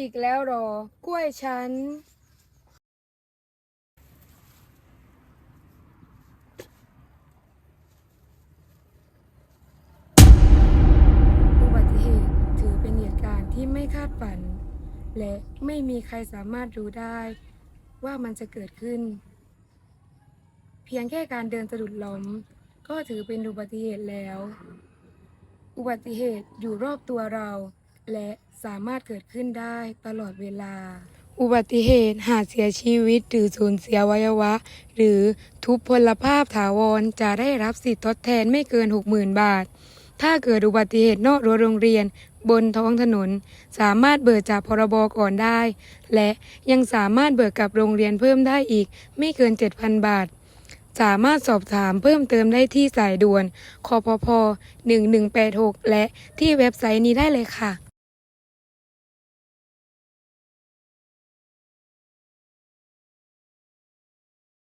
อีกแล้วหรอกล้วยฉัน อุบัติเหตุถือเป็นเหตุการณ์ที่ไม่คาดฝัน และไม่มีใครสามารถรู้ได้ว่ามันจะเกิดขึ้น เพียงแค่การเดินสะดุดล้ม ก็ถือเป็นอุบัติเหตุแล้ว อุบัติเหตุอยู่รอบตัวเรา และสามารถเกิดขึ้นได้ตลอดเวลา อุบัติเหตุหากเสียชีวิตหรือสูญเสียวัยวะ หรือทุพพลภาพถาวรจะได้รับสิทธิทดแทนไม่เกิน 60,000 บาท ถ้าเกิดอุบัติเหตุนอกรั้วโรงเรียนบนท้องถนน สามารถเบิกจากพรบก่อนได้ และยังสามารถเบิกกับโรงเรียนเพิ่มได้อีกไม่เกิน 7,000 บาท สามารถสอบถามเพิ่มเติมได้ที่สายด่วนคอพพ1186 และที่เว็บไซต์นี้ได้เลยค่ะ